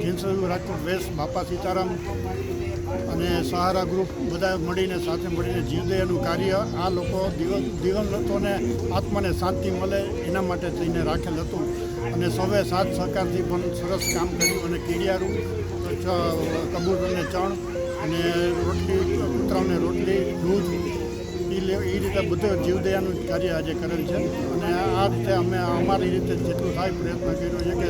Cancer Rajkot waste બાપા સીતારામ અને સહારા group બધા મળીને સાથે મળીને જીવદયાનું કાર્ય આ લોકો દિવ દિવંગતોને આત્માને શાંતિ મળે એના માટે થઈને રાખેલ હતું. અને સૌએ સાથ સહકારથી પણ સરસ કામ કર્યું અને કીડિયારું કબૂતરને ચણ અને રોટલી, કૂતરાઓને રોટલી, દૂધ એ રીતે બધું જીવદયાનું કાર્ય આજે કરેલ છે. અને આ રીતે અમે અમારી રીતે જેટલું થાય પ્રયત્ન કર્યો છે કે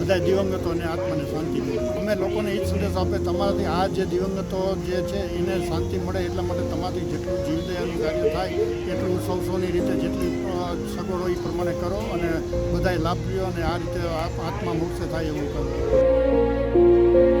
બધા દિવંગતોને આત્માને શાંતિ મળે. અમે લોકોને એ જ સંદેશ આપે, તમારાથી આ જે દિવંગતો જે છે એને શાંતિ મળે એટલા માટે તમારાથી જેટલું જીવદયાનું કાર્ય થાય એટલું સૌ સૌની રીતે જેટલી સગવડ હોય એ પ્રમાણે કરો અને બધાએ લાભ લ્યો અને આ રીતે આત્મા મુક્ત થાય એવું કરો